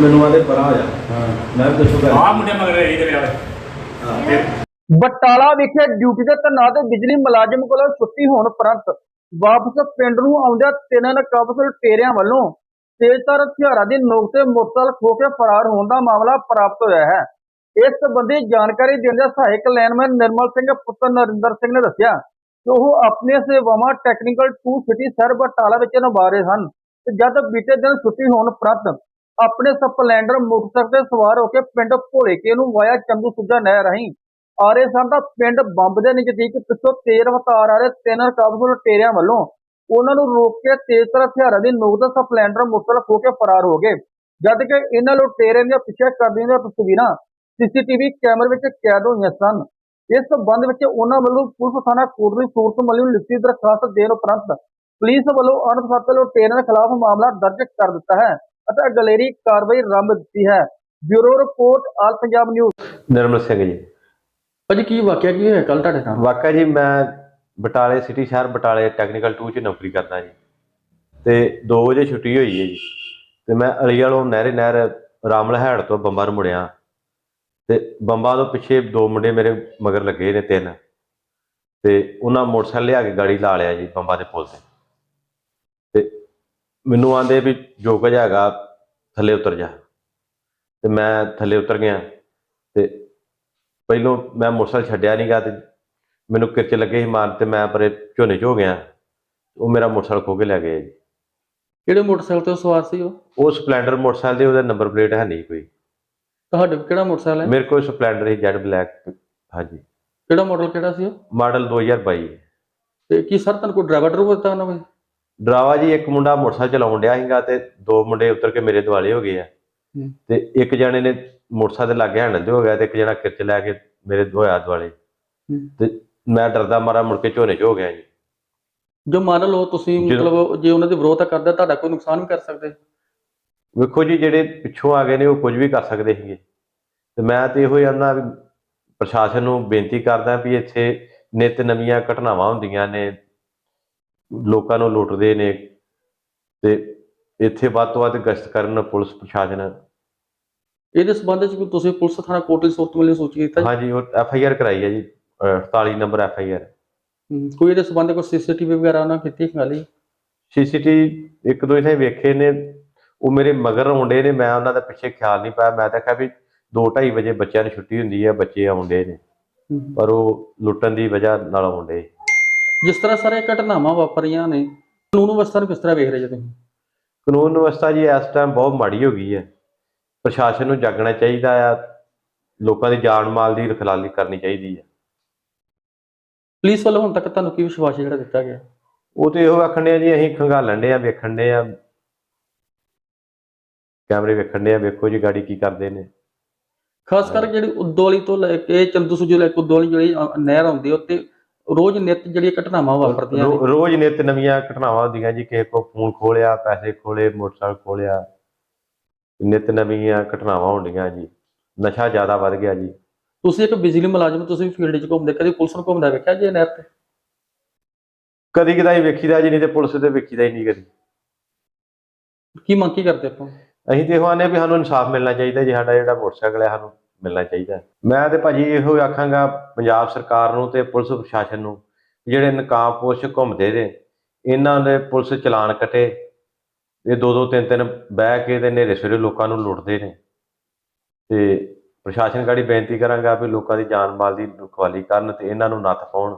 ਮੈਨੂੰ ਆਦੇ ਪਰਾਂ ਆ ਜਾ। ਮੈਂ ਵੀ ਦੱਸੋ ਆ ਮੁੰਡੇ ਮਗਰ ਰਹੀ ਦੇ ਵਿਆਹ ਤੇ ਬਟਾਲਾ ਵਿਖੇ ਡਿਊਟੀ ਤੇ ਤੈਨਾਤ ਬਿਜਲੀ ਮੁਲਾਜ਼ਮ ਕੋਲੋਂ ਛੁੱਟੀ ਹੋਣ ਉਪਰੰਤ ਵਾਪਸ ਪਿੰਡ ਨੂੰ ਆਉਂਦਿਆਂ ਤਿੰਨ ਨਕਾਬਸ ਲੁਟੇਰਿਆਂ ਵੱਲੋਂ ਤੇਜ਼ਧਾਰ ਹਥਿਆਰਾਂ ਦੀ ਨੋਕ ਤੇ ਮੋਟਰਸਾਈਕਲ ਖੋਹ ਕੇ ਫਰਾਰ ਹੋਣ ਦਾ ਮਾਮਲਾ ਪ੍ਰਾਪਤ ਹੋਇਆ ਹੈ। ਇਸ ਸੰਬੰਧੀ ਜਾਣਕਾਰੀ ਦਿੰਦਿਆਂ ਸਹਾਇਕ ਲਾਈਨਮੈਨ ਨਿਰਮਲ ਸਿੰਘ ਪੁੱਤਰ ਨਰਿੰਦਰ ਸਿੰਘ ਨੇ ਦੱਸਿਆ ਕਿ ਉਹ ਆਪਣੀਆਂ ਸੇਵਾਵਾਂ ਟੈਕਨੀਕਲ 2 ਸਿਟੀ ਸਰ ਬਟਾਲਾ ਵਿੱਚ ਨਿਭਾ ਰਹੇ ਹਨ ਤੇ ਜਦ ਬੀਤੇ ਦਿਨ ਛੁੱਟੀ ਹੋਣ ਉਪਰੰਤ ਆਪਣੇ ਸਪਲੈਂਡਰ ਮੁਕਤਸਰ ਤੇ ਸਵਾਰ ਹੋ ਕੇ ਪਿੰਡ ਭੋਲੇਕੇ ਨੂੰ ਵਾਇਆ ਚੰਦੂ ਸੁੱਜਾ ਨਹਿਰ ਰਾਹੀਂ। ਆ ਰਹੇ ਸਨ ਤਾਂ ਪਿੰਡ ਬੰਬ ਦੇ ਨਜ਼ਦੀਕ ਪਿੱਛੋਂ ਤੇਜ਼ ਰਫ਼ਤਾਰ ਆ ਰਹੇ ਤਿੰਨ ਕਾਬੂ ਲੁਟੇਰਿਆਂ ਵੱਲੋਂ ਉਹਨਾਂ ਨੂੰ ਰੋਕ ਕੇ ਤੇਜ਼ ਤਰ ਹਥਿਆਰਾਂ ਦੀ ਨੋਕ ਦਾ ਸਪਲੈਂਡਰ ਮੁਕਤਸਰ ਖੋ ਕੇ ਫਰਾਰ ਹੋ ਗਏ। ਜਦ ਕਿ ਇਹਨਾਂ ਲੁਟੇਰਿਆਂ ਦੀਆਂ ਪਿੱਛੇ ਕਰਦੀਆਂ ਦੀਆਂ ਤਸਵੀਰਾਂ ਸੀਸੀਟੀਵੀ ਕੈਮਰੇ ਵਿੱਚ ਕੈਦ ਹੋਈਆਂ ਸਨ। ਇਸ ਸੰਬੰਧ ਵਿੱਚ ਉਹਨਾਂ ਵੱਲੋਂ ਪੁਲਿਸ ਥਾਣਾ ਕੋਟਲੀ ਸੂਰਤ ਮਲੀ ਨੂੰ ਲਿਖਤੀ ਦਰਖਾਸਤ ਦੇਣ ਉਪਰੰਤ ਪੁਲਿਸ ਵੱਲੋਂ ਅਣਪਛਾਤੇ ਲੁਟੇਰਿਆਂ ਖਿਲਾਫ ਮਾਮਲਾ ਦਰਜ ਕਰ ਦਿੱਤਾ ਹੈ। ਅਤੇ ਅਗਲੇਰੀ ਕਾਰਵਾਈ ਆਰੰਭ ਦਿੱਤੀ ਹੈ। Bureau report all Punjab news. Nirmal Singh ji. ਭਾਜੀ ਕੀ ਵਾਕਿਆ ਕੀ ਹੋਇਆ ਕੱਲ ਤੁਹਾਡੇ ਨਾਲ? ਵਾਕਾ ਜੀ ਮੈਂ ਬਟਾਲੇ ਸਿਟੀ ਸ਼ਹਿਰ ਬਟਾਲੇ ਟੈਕਨੀਕਲ 2 ਚ ਨੌਕਰੀ ਕਰਦਾ ਜੀ। ਤੇ 2 ਵਜੇ ਛੁੱਟੀ ਹੋਈ ਹੈ ਜੀ। ਤੇ ਮੈਂ ਅਲੀ ਵਾਲੋਂ ਨਹਿਰੇ ਨਹਿਰ ਰਾਮਲ ਹੈੜ ਤੋਂ ਬੰਬਾਂ ਨੂੰ ਮੁੜਿਆ। ਤੇ ਬੰਬਾਂ ਤੋਂ ਪਿੱਛੇ ਦੋ ਮੁੰਡੇ ਮੇਰੇ ਮਗਰ ਲੱਗੇ ਨੇ ਤਿੰਨ। ਤੇ ਉਹਨਾਂ ਮੋਟਰਸਾਈਕਲ ਲਿਆ ਕੇ ਗਾੜੀ ਲਾ ਲਿਆ ਜੀ ਬੰਬਾਂ ਦੇ ਪੁਲ ਤੇ। ਮੈਨੂੰ ਆਂਦੇ ਵੀ ਜੋ ਕੁਝ ਹੈਗਾ ਥੱਲੇ ਉਤਰ ਜਾ। ਤੇ ਮੈਂ ਥੱਲੇ ਉਤਰ ਗਿਆ। ਤੇ ਪਹਿਲੋਂ ਮੈਂ ਮੋਟਰਸਾਈਕਲ ਛੱਡਿਆ ਨਹੀਂਗਾ ਤੇ ਮੈਨੂੰ ਕਿਰਚ ਲੱਗੇ ਸੀ ਮਾਰਨ ਤੇ ਮੈਂ ਪਰੇ ਝੋਨੇ 'ਚ ਹੋ ਗਿਆ। ਉਹ ਮੇਰਾ ਮੋਟਰਸਾਈਕਲ ਖੋ ਕੇ ਲੈ ਗਏ। ਜੀ ਕਿਹੜੇ ਮੋਟਰਸਾਈਕਲ ਤੇ ਸਵਾਰ ਸੀ ਉਹ? ਉਹ ਸਪਲੈਂਡਰ ਮੋਟਰਸਾਈਕਲ ਦੇ ਉਹਦਾ ਨੰਬਰ ਪਲੇਟ ਹੈ ਨਹੀਂ ਕੋਈ। ਤੁਹਾਡੇ ਕੋਲ ਕਿਹੜਾ ਮੋਟਰਸਾਈਕਲ ਹੈ? ਮੇਰੇ ਕੋਲ ਸਪਲੈਂਡਰ ਹੀ ਜੈਡ ਬਲੈਕ। ਹਾਂਜੀ। ਕਿਹੜਾ ਮਾਡਲ ਕਿਹੜਾ ਸੀ ਉਹ? ਮਾਡਲ 2022 ਤੇ ਕੀ ਸਰ ਤੁਹਾਨੂੰ ਕੋਈ ਡਰਾਈਵਰ ਡਰੂਵਰ ਦਿੱਤਾ ਉਹਨਾਂ ਕੋਈ ਡਰਾਵਾ ਜੀ ਇੱਕ ਮੁੰਡਾ ਮੋਟਰਸਾਈਕਲ ਚਲਾਉਣ ਡਿਆ ਸੀਗਾ ਤੇ ਦੋ ਮੁੰਡੇ ਉਤਰ ਕੇ ਮੇਰੇ ਦੁਆਲੇ ਹੋ ਗਏ ਆ। ਤੇ ਇੱਕ ਜਣੇ ਨੇ ਮੋਟਰਸਾਈਕਲ ਲਾਗੇ ਹੈਂਡਲ ਤੇ ਹੋ ਗਿਆ ਤੇ ਇੱਕ ਜਣਾ ਕਿਰਚ ਲੈ ਕੇ ਮੇਰੇ ਹੋਇਆ ਦੁਆਲੇ ਹੂੰ। ਤੇ ਮੈਂ ਡਰਦਾ ਮਾਰਾ ਮੁੜ ਕੇ ਝੋਨੇ 'ਚ ਹੋ ਗਿਆ ਜੀ। ਜੋ ਮੰਨ ਲਓ ਤੁਸੀਂ ਮਤਲਬ ਜੇ ਉਹਨਾਂ ਦੀ ਵਿਰੋਧਤਾ ਕਰਦਾ ਤੁਹਾਡਾ ਕੋਈ ਨੁਕਸਾਨ ਵੀ ਕਰ ਸਕਦੇ? ਵੇਖੋ ਜੀ ਜਿਹੜੇ ਪਿੱਛੋਂ ਆ ਗਏ ਨੇ ਉਹ ਕੁਝ ਵੀ ਕਰ ਸਕਦੇ ਸੀਗੇ। ਤੇ ਮੈਂ ਤੇ ਇਹੋ ਜਾਂਦਾ ਪ੍ਰਸ਼ਾਸਨ ਨੂੰ ਬੇਨਤੀ ਕਰਦਾ ਵੀ ਇੱਥੇ ਨਿਤ ਨਵੀਆਂ ਘਟਨਾਵਾਂ ਹੁੰਦੀਆਂ ਨੇ ਲੋਕਾਂ ਨੂੰ ਲੁੱਟਦੇ ਨੇ ਤੇ ਇੱਥੇ ਵੱਧ ਤੋਂ ਵੱਧ ਗਸ਼ਤ ਕਰਨ ਪੁਲਿਸ ਪ੍ਰਸ਼ਾਸਨ। ਇਹਦੇ ਸੰਬੰਧ ਵਿੱਚ ਤੁਸੀਂ ਪੁਲਿਸ ਥਾਣਾ ਕੋਟਲੀ ਸੂਰਤ ਮਿਲਣੀ ਸੂਚੀ ਕੀਤਾ? ਹਾਂਜੀ ਉਹ ਐਫ ਆਈ ਆਰ ਕਰਾਈ ਹੈ ਜੀ ਅਹ 48 ਨੰਬਰ ਐਫ ਆਈ ਆਰ ਕੋਈ ਇਹਦੇ ਸੰਬੰਧ ਕੋਈ ਸੀਸੀਟੀਵੀ ਵਗੈਰਾ ਉਹਨਾਂ ਕੀਤੀ ਖਾਲੀ ਸੀਸੀਟੀ ਇੱਕ ਦੋ ਇਥੇ ਵੇਖੇ ਨੇ ਉਹ ਮੇਰੇ ਮਗਰ ਆਉਂਦੇ ਨੇ ਮੈਂ ਉਹਨਾਂ ਦਾ ਪਿੱਛੇ ਖਿਆਲ ਨਹੀਂ ਪਾਇਆ ਮੈਂ ਤਾਂ ਕਿਹਾ ਵੀ 2:30 ਵਜੇ ਬੱਚਿਆਂ ਨੂੰ ਛੁੱਟੀ ਹੁੰਦੀ ਹੈ ਬੱਚੇ ਆਉਂਦੇ ਨੇ। ਪਰ ਉਹ ਲੁੱਟਣ ਦੀ ਵਜ੍ਹਾ ਨਾਲ ਆਉਂਦੇ। ਜਿਸ ਤਰ੍ਹਾਂ ਸਾਰੇ ਘਟਨਾਵਾਂ ਵਾਪਰੀਆਂ ਨੇ ਕਾਨੂੰਨ ਵਿਵਸਥਾ ਨੂੰ ਕਿਸ ਤਰ੍ਹਾਂ ਵੇਖ ਰਹੇ ਜੀ ਤੁਸੀਂ? ਕਾਨੂੰਨ ਵਿਵਸਥਾ ਜੀ ਇਸ ਟਾਈਮ ਬਹੁਤ ਮਾੜੀ ਹੋ ਗਈ ਹੈ। ਪ੍ਰਸ਼ਾਸਨ ਨੂੰ ਜਾਗਣਾ ਚਾਹੀਦਾ ਆ। ਲੋਕਾਂ ਦੀ ਜਾਨ ਮਾਲ ਦੀ ਰਖਵਾਲੀ ਕਰਨੀ ਚਾਹੀਦੀ ਹੈ। ਪੁਲਿਸ ਵੱਲੋਂ ਹੁਣ ਤੱਕ ਤੁਹਾਨੂੰ ਕੀ ਵਿਸ਼ਵਾਸ ਜਿਹੜਾ ਦਿੱਤਾ ਗਿਆ? ਉਹ ਤੇ ਇਹੋ ਆਖਣ ਡਿਆ ਜੀ ਅਸੀਂ ਖੰਗਾਲਣ ਦੇ ਆ ਵੇਖਣ ਦੇ ਆ ਕੈਮਰੇ ਵੇਖਣ ਦੇ ਆ ਵੇਖੋ ਜੀ ਗਾੜੀ ਕੀ ਕਰਦੇ ਨੇ। ਖਾਸ ਕਰਕੇ ਜਿਹੜੀ ਉਦੋਲੀ ਤੋਂ ਲੈ ਕੇ ਚੰਦੂ ਸੁਜੋ ਲੈ ਕੇ ਉਦੋਲੀ ਜਿਹੜੀ ਨਹਿਰ ਆਉਂਦੀ ਉੱਤੇ ਰੋਜ਼ ਨਿਤ ਜਿਹੜੀਆਂ ਘਟਨਾਵਾਂ ਵਾਪਰਦੀਆਂ ਨੇ। ਰੋਜ਼ ਨਿਤ ਨਵੀਆਂ ਘਟਨਾਵਾਂ ਹੁੰਦੀਆਂ ਜੀ ਕਿਸੇ ਕੋ ਫੋਨ ਖੋਲਿਆ ਪੈਸੇ ਖੋਲੇ ਮੋਟਰਸਾਈਕਲ ਖੋਲਿਆ। ਨਿਤ ਨਵੀਆਂ ਘਟਨਾਵਾਂ ਹੁੰਦੀਆਂ ਜੀ। ਨਸ਼ਾ ਜ਼ਿਆਦਾ ਵੱਧ ਗਿਆ ਜੀ। ਤੁਸੀਂ ਇੱਕ ਬਿਜਲੀ ਮੁਲਾਜ਼ਮ ਤੁਸੀਂ ਫੀਲਡ 'ਚ ਘੁੰਮਦੇ ਕਦੀ ਪੁਲਿਸ ਨੂੰ ਘੁੰਮਦਾ ਵੇਖਿਆ ਜੇ ਨਹਿਰ ਤੇ? ਕਦੀ ਕਦਾਈ ਵੇਖੀਦਾ ਜੀ ਨਹੀਂ ਤੇ ਪੁਲਿਸ ਤੇ ਵੇਖੀਦਾ ਹੀ ਨਹੀਂ ਕਦੀ। ਕੀ ਮੰਗ ਕੀ ਕਰਦੇ ਆਪਾਂ? ਅਸੀਂ ਤੇ ਵੀ ਸਾਨੂੰ ਇਨਸਾਫ ਮਿਲਣਾ ਚਾਹੀਦਾ ਜੀ ਸਾਡਾ ਜਿਹੜਾ ਮੋਟਰਸਾਈਕਲ ਹੈ ਸਾਨੂੰ। ਮਿਲਣਾ ਚਾਹੀਦਾ। ਮੈਂ ਤੇ ਭਾਜੀ ਇਹੋ ਆਖਾਂਗਾ ਪੰਜਾਬ ਸਰਕਾਰ ਨੂੰ ਤੇ ਪੁਲਿਸ ਪ੍ਰਸ਼ਾਸਨ ਨੂੰ ਜਿਹੜੇ ਨਕਾਬਪੋਸ਼ ਘੁੰਮਦੇ ਨੇ, ਇਹਨਾਂ ਦੇ ਪੁਲਿਸ ਚਲਾਨ ਕੱਟੇ। ਇਹ ਦੋ ਦੋ ਤਿੰਨ ਤਿੰਨ ਬਹਿ ਕੇ ਤੇ ਨੇਰੇ ਸਵੇਰੇ ਲੋਕਾਂ ਨੂੰ ਲੁੱਟਦੇ ਨੇ। ਤੇ ਪ੍ਰਸ਼ਾਸਨ ਗਾੜੀ ਬੇਨਤੀ ਕਰਾਂਗਾ ਵੀ ਲੋਕਾਂ ਦੀ ਜਾਨ ਮਾਲ ਦੀ ਰਖਵਾਲੀ ਕਰਨ ਤੇ ਇਹਨਾਂ ਨੂੰ ਨੱਥ ਪਾਉਣ।